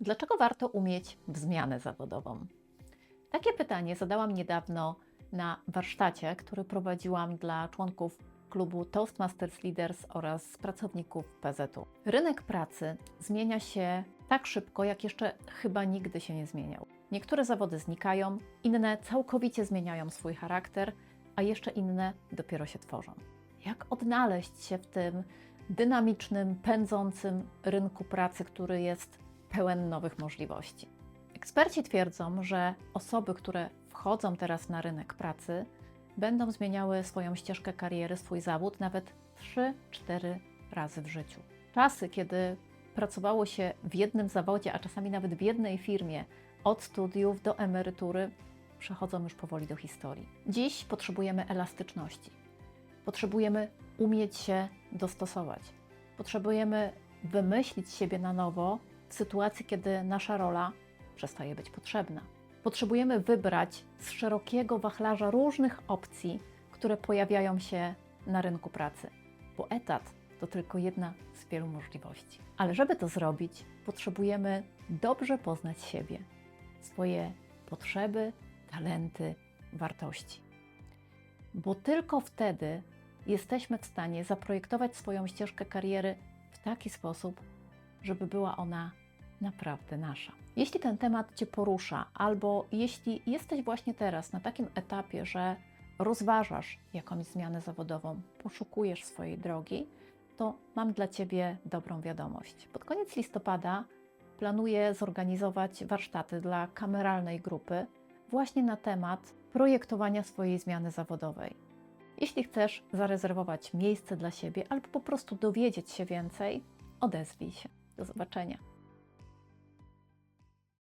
Dlaczego warto umieć w zmianę zawodową? Takie pytanie zadałam niedawno na warsztacie, który prowadziłam dla członków klubu Toastmasters Leaders oraz pracowników PZU. Rynek pracy zmienia się tak szybko, jak jeszcze chyba nigdy się nie zmieniał. Niektóre zawody znikają, inne całkowicie zmieniają swój charakter, a jeszcze inne dopiero się tworzą. Jak odnaleźć się w tym dynamicznym, pędzącym rynku pracy, który jest pełen nowych możliwości? Eksperci twierdzą, że osoby, które wchodzą teraz na rynek pracy, będą zmieniały swoją ścieżkę kariery, swój zawód nawet 3-4 razy w życiu. Czasy, kiedy pracowało się w jednym zawodzie, a czasami nawet w jednej firmie, od studiów do emerytury, przechodzą już powoli do historii. Dziś potrzebujemy elastyczności. Potrzebujemy umieć się dostosować. Potrzebujemy wymyślić siebie na nowo sytuacji, kiedy nasza rola przestaje być potrzebna. Potrzebujemy wybrać z szerokiego wachlarza różnych opcji, które pojawiają się na rynku pracy, bo etat to tylko jedna z wielu możliwości. Ale żeby to zrobić, potrzebujemy dobrze poznać siebie, swoje potrzeby, talenty, wartości. Bo tylko wtedy jesteśmy w stanie zaprojektować swoją ścieżkę kariery w taki sposób, żeby była ona naprawdę nasza. Jeśli ten temat Cię porusza, albo jeśli jesteś właśnie teraz na takim etapie, że rozważasz jakąś zmianę zawodową, poszukujesz swojej drogi, to mam dla Ciebie dobrą wiadomość. Pod koniec listopada planuję zorganizować warsztaty dla kameralnej grupy właśnie na temat projektowania swojej zmiany zawodowej. Jeśli chcesz zarezerwować miejsce dla siebie albo po prostu dowiedzieć się więcej, odezwij się. Do zobaczenia.